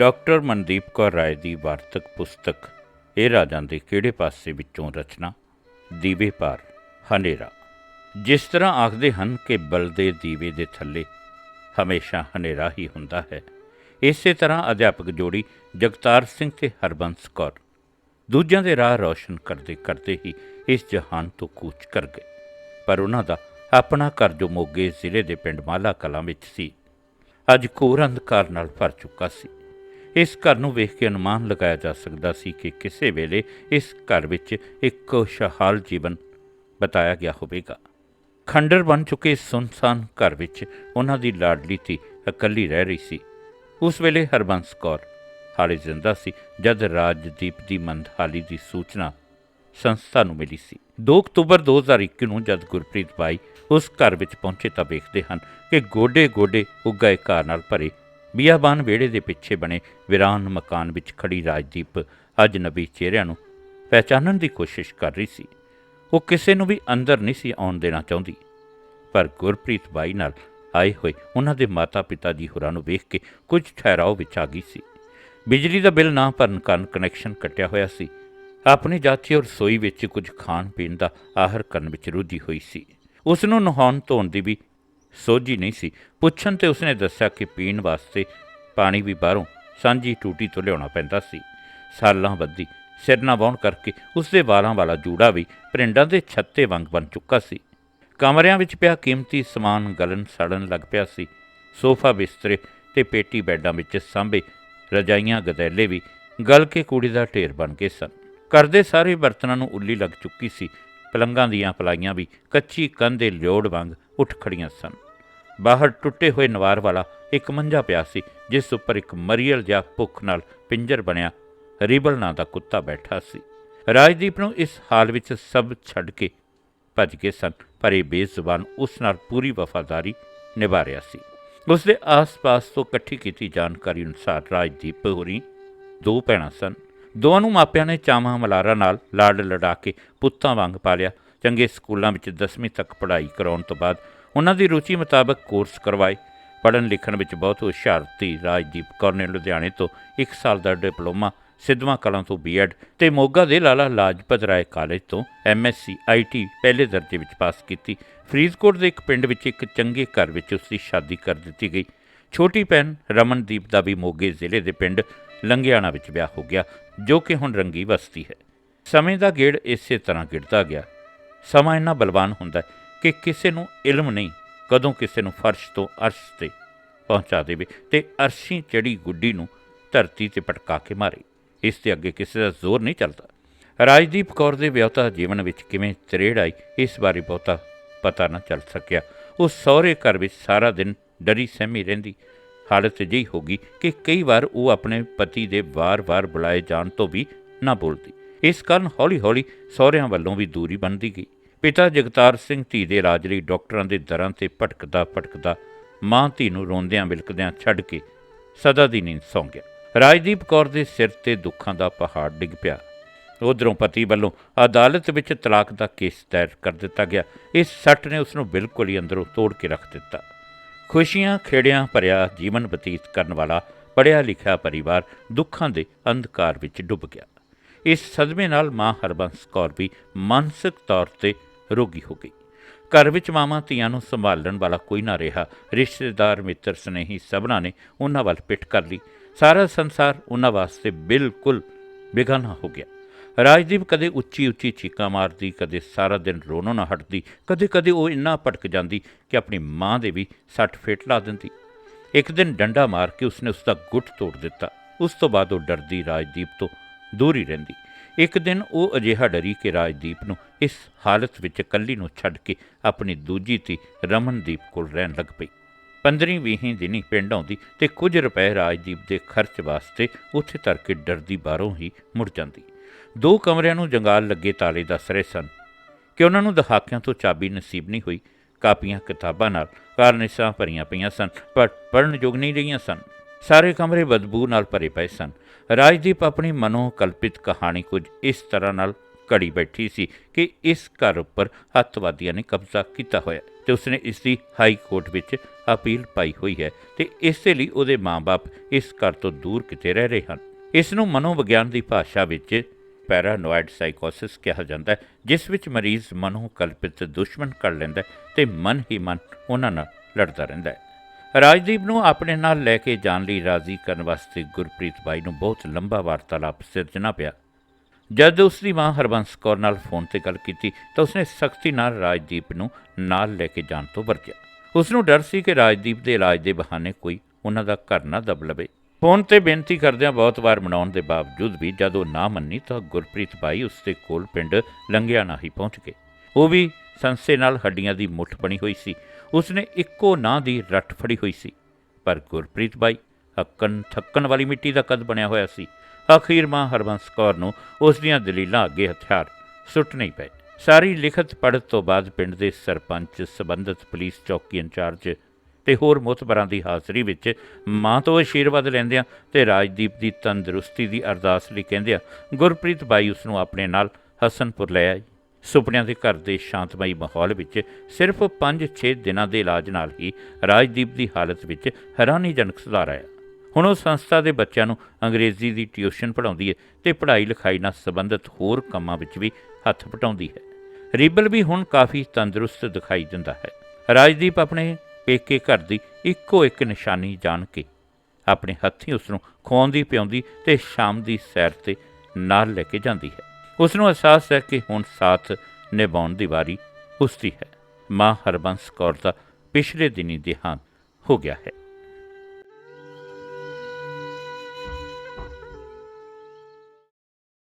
Doctor Mandeep Kaur Rai ਦੀ ਵਾਰਤਕ ਪੁਸਤਕ, ਇਹ ਰਾਜਾਂ ਦੇ ਕਿਹੜੇ ਪਾਸੇ ਵਿੱਚੋਂ ਰਚਨਾ? ਦੀਵੇ ਪਾਰ, ਹਨੇਰਾ। ਜਿਸ ਤਰ੍ਹਾਂ ਆਖਦੇ ਹਨ ਕਿ ਬਲਦੇ ਦੀਵੇ ਦੇ ਥੱਲੇ ਹਮੇਸ਼ਾ ਹਨੇਰਾ ਹੀ ਹੁੰਦਾ ਹੈ, ਇਸੇ ਤਰ੍ਹਾਂ ਅਧਿਆਪਕ ਜੋੜੀ ਜਗਤਾਰ ਸਿੰਘ ਤੇ ਹਰਬੰਸ ਕੌਰ ਦੂਜਿਆਂ ਦੇ ਰਾਹ ਰੌਸ਼ਨ ਕਰਦੇ ਕਰਦੇ ਹੀ ਇਸ ਜਹਾਨ ਤੋਂ ਕੂਚ ਕਰ ਗਏ। ਪਰ ਉਹਨਾਂ ਦਾ ਆਪਣਾ ਘਰ ਜੋ ਮੋਗੇ ਜ਼ਿਲ੍ਹੇ ਦੇ ਪਿੰਡ ਮਾਲਾ ਕਲਾਂ ਵਿੱਚ ਸੀ, ਅੱਜ ਘੋਰ ਅੰਧਕਾਰ ਨਾਲ ਭਰ ਚੁੱਕਾ ਸੀ। ਇਸ ਘਰ ਨੂੰ ਵੇਖ ਕੇ ਅਨੁਮਾਨ ਲਗਾਇਆ ਜਾ ਸਕਦਾ ਸੀ ਕਿ ਕਿਸੇ ਵੇਲੇ ਇਸ ਘਰ ਵਿੱਚ ਇੱਕ ਖੁਸ਼ਹਾਲ ਜੀਵਨ ਬਤਾਇਆ ਗਿਆ ਹੋਵੇਗਾ। ਖੰਡਰ ਬਣ ਚੁੱਕੇ ਸੁਨਸਾਨ ਘਰ ਵਿੱਚ ਉਹਨਾਂ ਦੀ ਲਾਡਲੀ ਧੀ ਇਕੱਲੀ ਰਹਿ ਰਹੀ ਸੀ। ਉਸ ਵੇਲੇ ਹਰਬੰਸ ਕੌਰ ਹਾਲੇ ਜ਼ਿੰਦਾ ਸੀ, ਜਦ ਰਾਜਦੀਪ ਦੀ ਮੰਦਹਾਲੀ ਦੀ ਸੂਚਨਾ ਸੰਸਥਾ ਨੂੰ ਮਿਲੀ ਸੀ। 2 ਅਕਤੂਬਰ 2021 ਨੂੰ ਜਦ ਗੁਰਪ੍ਰੀਤ ਬਾਈ ਉਸ ਘਰ ਵਿੱਚ ਪਹੁੰਚੇ ਤਾਂ ਵੇਖਦੇ ਹਨ ਕਿ ਗੋਡੇ ਗੋਡੇ ਉੱਗਾਏ ਘਰ ਨਾਲ ਭਰੇ ਬੀਆਬਾਨ ਵਿਹੜੇ ਦੇ ਪਿੱਛੇ ਬਣੇ ਵਿਰਾਨ ਮਕਾਨ ਵਿੱਚ ਖੜੀ ਰਾਜਦੀਪ ਅੱਜ ਨਬੀ ਚਿਹਰਿਆਂ ਨੂੰ ਪਹਿਚਾਨਣ ਦੀ ਕੋਸ਼ਿਸ਼ ਕਰ ਰਹੀ ਸੀ। ਉਹ ਕਿਸੇ ਨੂੰ ਵੀ ਅੰਦਰ ਨਹੀਂ ਸੀ ਆਉਣ ਦੇਣਾ ਚਾਹੁੰਦੀ। ਪਰ ਗੁਰਪ੍ਰੀਤ ਬਾਈ ਨਾਲ ਆਏ ਹੋਏ ਉਹਨਾਂ ਦੇ ਮਾਤਾ-ਪਿਤਾ ਜੀ ਹੋਰਾਂ ਨੂੰ ਵੇਖ ਕੇ ਕੁਝ ਠਹਿਰਾਓ ਵਿੱਚ ਆ ਗਈ ਸੀ। ਬਿਜਲੀ ਦਾ ਬਿੱਲ ਨਾ ਭਰਨ ਕਾਰਨ ਕਨੈਕਸ਼ਨ ਕੱਟਿਆ ਹੋਇਆ ਸੀ। ਆਪਣੇ ਜਾਤੀ ਔਰ ਰਸੋਈ ਵਿੱਚ ਕੁਝ ਖਾਣ ਪੀਣ ਦਾ ਆਹਰ ਕਰਨ ਵਿੱਚ ਰੁੱਝੀ ਹੋਈ ਸੀ। ਉਸ ਨੂੰ ਨਹਾਉਣ ਧੋਣ ਦੀ ਵੀ ਸੋਝੀ ਨਹੀਂ ਸੀ। ਪੁੱਛਣ ਤੇ ਉਸਨੇ ਦੱਸਿਆ ਕਿ ਪੀਣ ਵਾਸਤੇ ਪਾਣੀ ਵੀ ਬਾਹਰੋਂ ਸਾਂਝੀ ਟੂਟੀ ਤੋਂ ਲਿਆਉਣਾ ਪੈਂਦਾ ਸੀ। ਸਾਲਾਂ ਬੱਧੀ ਸਿਰ ਨਾ ਵਾਹੁਣ ਕਰਕੇ ਉਸਦੇ ਵਾਲਾਂ ਵਾਲਾ ਜੂੜਾ ਵੀ ਪਰਿੰਡਾਂ ਦੇ ਛੱਤੇ ਵਾਂਗ ਬਣ ਚੁੱਕਾ ਸੀ। ਕਮਰਿਆਂ ਵਿੱਚ ਪਿਆ ਕੀਮਤੀ ਸਮਾਨ ਗਲਨ ਸੜਨ ਲੱਗ ਪਿਆ ਸੀ। ਸੋਫਾ ਬਿਸਤਰੇ ਤੇ ਪੇਟੀ ਬੈੱਡਾਂ ਵਿੱਚ ਸਾਂਭੇ ਰਜਾਈਆਂ, ਗਦੈਲੇ ਵੀ ਗਲ ਕੇ ਕੂੜੀ ਦਾ ਢੇਰ ਬਣ ਗਏ ਸਨ। ਘਰ ਸਾਰੇ ਬਰਤਨਾਂ ਨੂੰ ਉੱਲੀ ਲੱਗ ਚੁੱਕੀ ਸੀ। ਪਲੰਗਾਂ ਦੀਆਂ ਪਲਾਈਆਂ ਵੀ ਕੱਚੀ ਕੰਧ ਦੇ ਲਿਓੜ ਵਾਂਗ ਉੱਠ ਖੜੀਆਂ ਸਨ। ਬਾਹਰ ਟੁੱਟੇ ਹੋਏ ਨਵਾਰ ਵਾਲਾ ਇੱਕ ਮੰਜਾ ਪਿਆ ਸੀ, ਜਿਸ ਉੱਪਰ ਇੱਕ ਮਰੀਅਲ ਜਿਹਾ ਭੁੱਖ ਨਾਲ ਪਿੰਜਰ ਬਣਿਆ, ਰੀਬਲ ਨਾਂ ਦਾ ਕੁੱਤਾ ਬੈਠਾ ਸੀ। ਰਾਜਦੀਪ ਨੂੰ ਇਸ ਹਾਲ ਵਿੱਚ ਸਭ ਛੱਡ ਕੇ ਭੱਜ ਗਏ ਸਨ, ਪਰ ਇਹ ਬੇਜ਼ੁਬਾਨ ਉਸ ਨਾਲ ਪੂਰੀ ਵਫਾਦਾਰੀ ਨਿਭਾ ਰਿਹਾ ਸੀ। ਉਸ ਦੇ ਆਸ-ਪਾਸ ਤੋਂ ਇਕੱਠੀ ਕੀਤੀ ਜਾਣਕਾਰੀ ਅਨੁਸਾਰ ਰਾਜਦੀਪ ਹੋਰੀ ਦੋ ਭੈਣਾਂ ਸਨ। ਦੋਵਾਂ ਨੂੰ ਮਾਪਿਆਂ ਨੇ ਚਾਵਾਂ ਮਲਾਰਾ ਨਾਲ ਲਾੜ ਲੜਾ ਕੇ ਪੁੱਤਾਂ ਵਾਂਗ ਪਾਲਿਆ। ਚੰਗੇ ਸਕੂਲਾਂ ਵਿੱਚ 10ਵੀਂ ਤੱਕ ਪੜ੍ਹਾਈ ਕਰਾਉਣ ਤੋਂ ਬਾਅਦ ਉਹਨਾਂ ਦੀ ਰੁਚੀ ਮੁਤਾਬਕ ਕੋਰਸ ਕਰਵਾਏ। ਪੜ੍ਹਨ ਲਿਖਣ ਵਿੱਚ ਬਹੁਤ ਹੁਸ਼ਿਆਰ ਤੀ ਰਾਜਦੀਪ ਕੌਰ ਨੇ ਲੁਧਿਆਣੇ ਤੋਂ 1 ਸਾਲ ਦਾ ਡਿਪਲੋਮਾ ਸਿੱਧਵਾਂ ਕਲਾਂ ਤੋਂ ਬੀਐਡ ਤੇ ਮੋਗਾ ਦੇ ਲਾਲਾ ਲਾਜਪਤ ਰਾਏ ਕਾਲਜ ਤੋਂ ਐਮਐਸਸੀ ਆਈਟੀ ਪਹਿਲੇ ਦਰਜੇ ਵਿੱਚ ਪਾਸ ਕੀਤੀ। ਫਰੀਦਕੋਟ ਦੇ ਇੱਕ ਪਿੰਡ ਵਿੱਚ ਇੱਕ ਚੰਗੇ ਘਰ ਵਿੱਚ ਉਸ ਦੀ ਸ਼ਾਦੀ ਕਰ ਦਿੱਤੀ ਗਈ। ਛੋਟੀ ਭੈਣ ਰਮਨਦੀਪ ਦਾ ਵੀ ਮੋਗੇ ਜ਼ਿਲ੍ਹੇ ਦੇ ਪਿੰਡ ਲੰਗਿਆਣਾ ਵਿੱਚ ਵਿਆਹ ਹੋ ਗਿਆ, ਜੋ ਕਿ ਹੁਣ ਰੰਗੀ ਵਸਤੀ ਹੈ। ਸਮੇਂ ਦਾ ਗੇੜ ਇਸੇ ਤਰ੍ਹਾਂ ਗਿਰਦਾ ਗਿਆ। ਸਮਾਂ ਇੰਨਾ ਬਲਵਾਨ ਹੁੰਦਾ ਹੈ ਕਿ ਕਿਸੇ ਨੂੰ ਇਲਮ ਨਹੀਂ, ਕਦੋਂ ਕਿਸੇ ਨੂੰ ਫਰਸ਼ ਤੋਂ ਅਰਸ਼ ਤੇ ਪਹੁੰਚਾ ਦੇਵੇ ਤੇ ਅਰਸ਼ੀ ਚੜੀ ਗੁੱਡੀ ਨੂੰ ਧਰਤੀ ਤੇ ਪਟਕਾ ਕੇ ਮਾਰੇ। ਇਸ 'ਤੇ ਅੱਗੇ ਕਿਸੇ ਦਾ ਜ਼ੋਰ ਨਹੀਂ ਚੱਲਦਾ। ਰਾਜਦੀਪ ਕੌਰ ਦੇ ਵਿਆਹਤਾ ਜੀਵਨ ਵਿੱਚ ਕਿਵੇਂ ਤਰੇੜ ਆਈ, ਇਸ ਬਾਰੇ ਬਹੁਤਾ ਪਤਾ ਨਾ ਚੱਲ ਸਕਿਆ। ਉਹ ਸਹੁਰੇ ਘਰ ਵਿੱਚ ਸਾਰਾ ਦਿਨ ਡਰੀ ਸਹਿਮੀ ਰਹਿੰਦੀ। ਹਾਲਤ ਅਜਿਹੀ ਹੋ ਗਈ ਕਿ ਕਈ ਵਾਰ ਉਹ ਆਪਣੇ ਪਤੀ ਦੇ ਵਾਰ-ਵਾਰ ਬੁਲਾਏ ਜਾਣ ਤੋਂ ਵੀ ਨਾ ਬੋਲਦੀ ਇਸ ਕਾਰਨ ਹੌਲੀ-ਹੌਲੀ ਸਹੁਰਿਆਂ ਵੱਲੋਂ ਵੀ ਦੂਰੀ ਬਣਦੀ ਗਈ। ਪਿਤਾ ਜਗਤਾਰ ਸਿੰਘ ਧੀ ਦੇ ਰਾਜ ਲਈ ਡਾਕਟਰਾਂ ਦੇ ਦਰਾਂ ਤੇ ਭਟਕਦਾ ਭਟਕਦਾ ਮਾਂ ਧੀ ਨੂੰ ਰੋਂਦਿਆਂ ਬਿਲਕਦਿਆਂ ਛੱਡ ਕੇ ਸਦਾ ਦੀ ਨੀਂਦ ਸੌਂ ਗਿਆ। ਰਾਜਦੀਪ ਕੌਰ ਦੇ ਸਿਰ ਤੇ ਦੁੱਖਾਂ ਦਾ ਪਹਾੜ ਡਿੱਗ ਪਿਆ। ਉਧਰੋਂ ਪਤੀ ਵੱਲੋਂ ਅਦਾਲਤ ਵਿੱਚ ਤਲਾਕ ਦਾ ਕੇਸ ਦਾਇਰ ਕਰ ਦਿੱਤਾ ਗਿਆ। ਇਸ ਸੱਟ ਨੇ ਉਸ ਨੂੰ ਬਿਲਕੁਲ ਹੀ ਅੰਦਰੋਂ ਤੋੜ ਕੇ ਰੱਖ ਦਿੱਤਾ। ਖੁਸ਼ੀਆਂ, ਖੇੜਿਆਂ ਭਰਿਆ ਜੀਵਨ ਬਤੀਤ ਕਰਨ ਵਾਲਾ ਪੜਿਆ ਲਿਖਿਆ ਪਰਿਵਾਰ ਦੁੱਖਾਂ ਦੇ ਅੰਧਕਾਰ ਵਿੱਚ ਡੁੱਬ ਗਿਆ। ਇਸ ਸਦਮੇ ਨਾਲ ਮਾਂ ਹਰਬੰਸ ਕੌਰ ਵੀ ਮਾਨਸਿਕ ਤੌਰ ਤੇ ਰੋਗੀ ਹੋ ਗਈ। ਘਰ ਵਿੱਚ ਮਾਵਾਂ ਧੀਆਂ ਨੂੰ ਸੰਭਾਲਣ ਵਾਲਾ ਕੋਈ ਨਾ ਰਿਹਾ। ਰਿਸ਼ਤੇਦਾਰ, ਮਿੱਤਰ, ਸਨੇਹੀ ਸਭਨਾਂ ਨੇ ਉਹਨਾਂ ਵੱਲ ਪਿੱਠ ਕਰ ਲਈ। ਸਾਰਾ ਸੰਸਾਰ ਉਹਨਾਂ ਵਾਸਤੇ ਬਿਲਕੁਲ ਬੇਗਾਨਾ ਹੋ ਗਿਆ। ਰਾਜਦੀਪ ਕਦੇ ਉੱਚੀ ਉੱਚੀ ਚੀਕਾਂ ਮਾਰਦੀ, ਕਦੇ ਸਾਰਾ ਦਿਨ ਰੋਣੋਂ ਨਾ ਹਟਦੀ ਕਦੇ ਕਦੇ ਉਹ ਇੰਨਾ ਭਟਕ ਜਾਂਦੀ ਕਿ ਆਪਣੀ ਮਾਂ ਦੇ ਵੀ ਸੱਟ ਫੇਟ ਲਾ ਦਿੰਦੀ। ਇੱਕ ਦਿਨ ਡੰਡਾ ਮਾਰ ਕੇ ਉਸਨੇ ਉਸ ਦਾ ਗੁੱਟ ਤੋੜ ਦਿੱਤਾ। ਉਸ ਤੋਂ ਬਾਅਦ ਉਹ ਡਰਦੀ ਰਾਜਦੀਪ ਤੋਂ ਦੂਰ ਹੀ ਰਹਿੰਦੀ। ਇੱਕ ਦਿਨ ਉਹ ਅਜਿਹਾ ਡਰੀ ਕਿ ਰਾਜਦੀਪ ਨੂੰ ਇਸ ਹਾਲਤ ਵਿੱਚ ਇਕੱਲੀ ਨੂੰ ਛੱਡ ਕੇ ਆਪਣੀ ਦੂਜੀ ਧੀ ਰਮਨਦੀਪ ਕੋਲ ਰਹਿਣ ਲੱਗ ਪਈ। 15ਵੀਂ ਦਿਨੀ ਪਿੰਡ ਆਉਂਦੀ ਤੇ ਕੁਝ ਰੁਪਏ ਰਾਜਦੀਪ ਦੇ ਖਰਚ ਵਾਸਤੇ ਉੱਥੇ ਧਰ ਕੇ ਡਰਦੀ ਬਾਹਰੋਂ ਹੀ ਮੁੜ ਜਾਂਦੀ। ਦੋ ਕਮਰਿਆਂ ਨੂੰ ਜੰਗਾਲ ਲੱਗੇ ਤਾਲੇ ਦੱਸਰੇ ਸਨ ਕਿ ਉਹਨਾਂ ਨੂੰ ਦਹਾਕਿਆਂ ਤੋਂ ਚਾਬੀ ਨਸੀਬ ਨਹੀਂ ਹੋਈ। ਕਾਪੀਆਂ ਕਿਤਾਬਾਂ ਨਾਲ ਕਾਰਨਿਸਾਂ ਭਰੀਆਂ ਪਈਆਂ ਸਨ, ਪਰ ਪੜਨ ਯੋਗ ਨਹੀਂ ਰਹੀਆਂ ਸਨ। ਸਾਰੇ ਕਮਰੇ ਬਦਬੂ ਨਾਲ ਭਰੇ ਪਏ ਸਨ। ਰਾਜਦੀਪ ਆਪਣੀ ਮਨੋ ਕਲਪਿਤ ਕਹਾਣੀ ਕੁਝ ਇਸ ਤਰ੍ਹਾਂ ਨਾਲ ਘੜੀ ਬੈਠੀ ਸੀ ਕਿ ਇਸ ਘਰ ਉੱਪਰ ਅੱਤਵਾਦੀਆਂ ਨੇ ਕਬਜ਼ਾ ਕੀਤਾ ਹੋਇਆ ਤੇ ਉਸਨੇ ਇਸ ਦੀ ਹਾਈ ਕੋਰਟ ਵਿੱਚ ਅਪੀਲ ਪਾਈ ਹੋਈ ਹੈ ਤੇ ਇਸੇ ਲਈ ਉਹਦੇ ਮਾਪੇ ਇਸ ਘਰ ਤੋਂ ਦੂਰ ਕਿਤੇ ਰਹਿ ਰਹੇ ਹਨ। ਇਸ ਨੂੰ ਮਨੋਵਿਗਿਆਨ ਦੀ ਭਾਸ਼ਾ ਵਿੱਚ ਪੈਰਾਨੋਇਡ ਸਾਈਕੋਸਿਸ ਕਿਹਾ ਜਾਂਦਾ ਹੈ, ਜਿਸ ਵਿੱਚ ਮਰੀਜ਼ ਮਨੋਕਲਪਿਤ ਦੁਸ਼ਮਣ ਕਰ ਲੈਂਦਾ ਹੈ ਤੇ ਮਨ ਹੀ ਮਨ ਉਹਨਾਂ ਨਾਲ ਲੜਦਾ ਰਹਿੰਦਾ ਹੈ। ਰਾਜਦੀਪ ਨੂੰ ਆਪਣੇ ਨਾਲ ਲੈ ਕੇ ਜਾਣ ਲਈ ਰਾਜ਼ੀ ਕਰਨ ਵਾਸਤੇ ਗੁਰਪ੍ਰੀਤ ਬਾਈ ਨੂੰ ਬਹੁਤ ਲੰਬਾ ਵਾਰਤਾਲਾਪ ਸਿਰਜਣਾ ਪਿਆ। ਜਦ ਉਸ ਦੀ ਮਾਂ ਹਰਬੰਸ ਕੌਰ ਨਾਲ ਫੋਨ ਤੇ ਗੱਲ ਕੀਤੀ, ਤਾਂ ਉਸਨੇ ਸਖਤੀ ਨਾਲ ਰਾਜਦੀਪ ਨੂੰ ਨਾਲ ਲੈ ਕੇ ਜਾਣ ਤੋਂ ਵਰਜਿਆ। ਉਸ ਨੂੰ ਡਰ ਸੀ ਕਿ ਰਾਜਦੀਪ ਦੇ ਇਲਾਜ ਦੇ ਬਹਾਨੇ ਕੋਈ ਉਹਨਾਂ ਦਾ ਘਰ ਨਾ ਦਬ ਲਵੇ। ਫੋਨ ਤੇ ਬੇਨਤੀ ਕਰਦਿਆਂ ਬਹੁਤ ਵਾਰ ਮਨਾਉਣ ਦੇ ਬਾਵਜੂਦ ਵੀ ਜਦ ਉਹ ਨਾ ਮੰਨੀ, ਤਾਂ ਗੁਰਪ੍ਰੀਤ ਬਾਈ ਉਸ ਦੇ ਕੋਲ ਪਿੰਡ ਲੰਗਿਆ ਨਾ ਹੀ ਪਹੁੰਚ ਗਏ। ਉਹ ਵੀ ਸੰਸੇ ਨਾਲ ਹੱਡੀਆਂ ਦੀ ਮੁੱਠ ਬਣੀ ਹੋਈ ਸੀ। ਉਸਨੇ ਇੱਕੋ ਨਾਂ ਦੀ ਰੱਟ ਫੜੀ ਹੋਈ ਸੀ। ਪਰ ਗੁਰਪ੍ਰੀਤ ਬਾਈ ਹੱਕਣ ਥੱਕਣ ਵਾਲੀ ਮਿੱਟੀ ਦਾ ਕਦ ਬਣਿਆ ਹੋਇਆ ਸੀ? ਅਖੀਰ ਮਾਂ ਹਰਬੰਸ ਕੌਰ ਨੂੰ ਉਸ ਦੀਆਂ ਦਲੀਲਾਂ ਅੱਗੇ ਹਥਿਆਰ ਸੁੱਟ ਨਹੀਂ ਪਏ। ਸਾਰੀ ਲਿਖਤ ਪੜ੍ਹਤ ਤੋਂ ਬਾਅਦ ਪਿੰਡ ਦੇ ਸਰਪੰਚ, ਸਬੰਧਤ ਪੁਲਿਸ ਚੌਕੀ ਇੰਚਾਰਜ ਤੇ ਹੋਰ ਮੁਤਬਰਾਂ ਦੀ ਹਾਜ਼ਰੀ ਵਿੱਚ ਮਾਂ ਤੋਂ ਆਸ਼ੀਰਵਾਦ ਲੈਂਦਿਆਂ ਤੇ ਰਾਜਦੀਪ ਦੀ ਤੰਦਰੁਸਤੀ ਦੀ ਅਰਦਾਸ ਲਈ ਕਹਿੰਦਿਆਂ ਗੁਰਪ੍ਰੀਤ ਬਾਈ ਉਸ ਨੂੰ ਆਪਣੇ ਨਾਲ ਹਸਨਪੁਰ ਲੈ ਆਈ। ਸੁਪਨਿਆਂ ਦੇ ਘਰ ਦੇ ਸ਼ਾਂਤਮਈ ਮਾਹੌਲ ਵਿੱਚ ਸਿਰਫ 5-6 ਦਿਨਾਂ ਦੇ ਇਲਾਜ ਨਾਲ ਹੀ ਰਾਜਦੀਪ ਦੀ ਹਾਲਤ ਵਿੱਚ ਹੈਰਾਨੀਜਨਕ ਸੁਧਾਰ ਆਇਆ। ਹੁਣ ਉਹ ਸੰਸਥਾ ਦੇ ਬੱਚਿਆਂ ਨੂੰ ਅੰਗਰੇਜ਼ੀ ਦੀ ਟਿਊਸ਼ਨ ਪੜ੍ਹਾਉਂਦੀ ਹੈ ਤੇ ਪੜ੍ਹਾਈ ਲਿਖਾਈ ਨਾਲ ਸੰਬੰਧਿਤ ਹੋਰ ਕੰਮਾਂ ਵਿੱਚ ਵੀ ਹੱਥ ਪਟਾਉਂਦੀ ਹੈ। ਰੀਬਲ ਵੀ ਹੁਣ ਕਾਫੀ ਤੰਦਰੁਸਤ ਦਿਖਾਈ ਦਿੰਦਾ ਹੈ। ਰਾਜਦੀਪ ਆਪਣੇ ਪੇਕੇ ਘਰ ਦੀ ਇੱਕੋ ਇੱਕ ਨਿਸ਼ਾਨੀ ਜਾਣ ਕੇ ਆਪਣੇ ਹੱਥੀਂ ਉਸ ਨੂੰ ਖਵਾਉਂਦੀ ਪਿਆਉਂਦੀ ਤੇ ਸ਼ਾਮ ਦੀ ਸੈਰ ਤੇ ਨਾਲ ਲੈ ਕੇ ਜਾਂਦੀ ਹੈ। ਉਸ ਨੂੰ ਅਹਿਸਾਸ ਹੈ ਕਿ ਹੁਣ ਸਾਥ ਨਿਭਾਉਣ ਦੀ ਵਾਰੀ ਉਸਦੀ ਹੈ। ਮਾਂ ਹਰਬੰਸ ਕੌਰ ਦਾ ਪਿਛਲੇ ਦਿਨੀ ਦੇਹਾਂਤ ਹੋ ਗਿਆ ਹੈ।